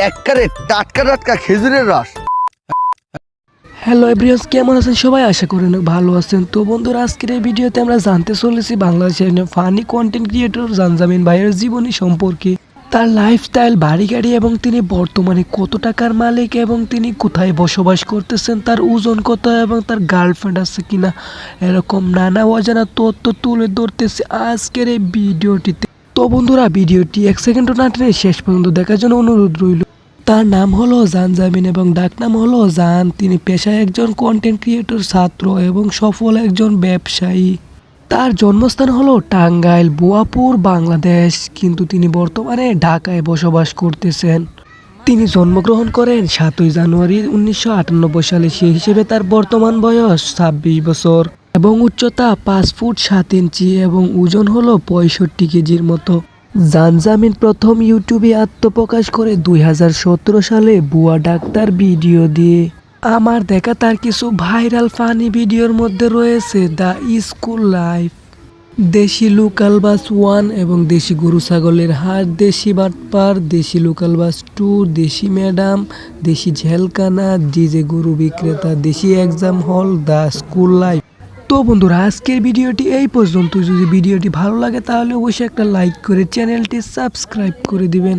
একবারে টাটকা টাটকা খেজুরের রস। হ্যালো এভরিয়াস কেমন আছেন? সবাই আশা করি অনেক ভালো আছেন। তো বন্ধুরা, আজকের এই ভিডিওতে আমরা জানতে চলেছি বাংলাদেশের ফানি কন্টেন্ট ক্রিয়েটর জানজামিন ভাইয়ের জীবনী সম্পর্কে। তার লাইফস্টাইল বাড়ি গাড়ি এবং তিনি বর্তমানে কত টাকার মালিক এবং তিনি কোথায় বসবাস করতেছেন, তার ওজন কত এবং তার গার্লফ্রেন্ড আছে কিনা, এরকম নানা অজানা তথ্য তুলে ধরতেছে আজকের এই ভিডিওটিতে। তো বন্ধুরা, ভিডিওটি এক সেকেন্ডও না টেনে শেষ পর্যন্ত দেখার জন্য অনুরোধ রইল। তার নাম হলো জান জামিন এবং ডাকনাম হলো জান। তিনি পেশায় একজন কন্টেন্ট ক্রিয়েটর ছাত্র এবং সফল একজন ব্যবসায়ী। তার জন্মস্থান হলো টাঙ্গাইল, বুয়াপুর, বাংলাদেশ। কিন্তু তিনি বর্তমানে ঢাকায় বসবাস করতেছেন। তিনি জন্মগ্রহণ করেন সাতই জানুয়ারি উনিশশো আটানব্বই সালে। সেই হিসেবে তার বর্তমান বয়স ছাব্বিশ বছর। এবং উচ্চতা পাঁচ ফুট সাত ইঞ্চি এবং ওজন হলো পঁয়ষট্টি কেজির মতো। জানজামিন প্রথম ইউটিউবে আত্মপ্রকাশ করে দুই হাজার সতেরো সালে বুয়া ডাক্তার ভিডিও দিয়ে। আমার দেখা তার কিছু ভাইরাল ফানি ভিডিওর মধ্যে রয়েছে দ্য স্কুল লাইফ। দেশি লোকাল বাস ওয়ান এবং দেশি গরু ছাগলের হাট, দেশি বাটপার, দেশি লোকাল বাস টু, দেশি ম্যাডাম, দেশি ঝেলকানা, ডিজে গরু বিক্রেতা, দেশি এক্সাম হল, দ্য স্কুল লাইফ। তো বন্ধুরা, আজকের ভিডিওটি এই পর্যন্ত যদি ভিডিওটি ভালো লাগে, তাহলে অবশ্যই একটা লাইক করে চ্যানেলটি সাবস্ক্রাইব করে দিবেন।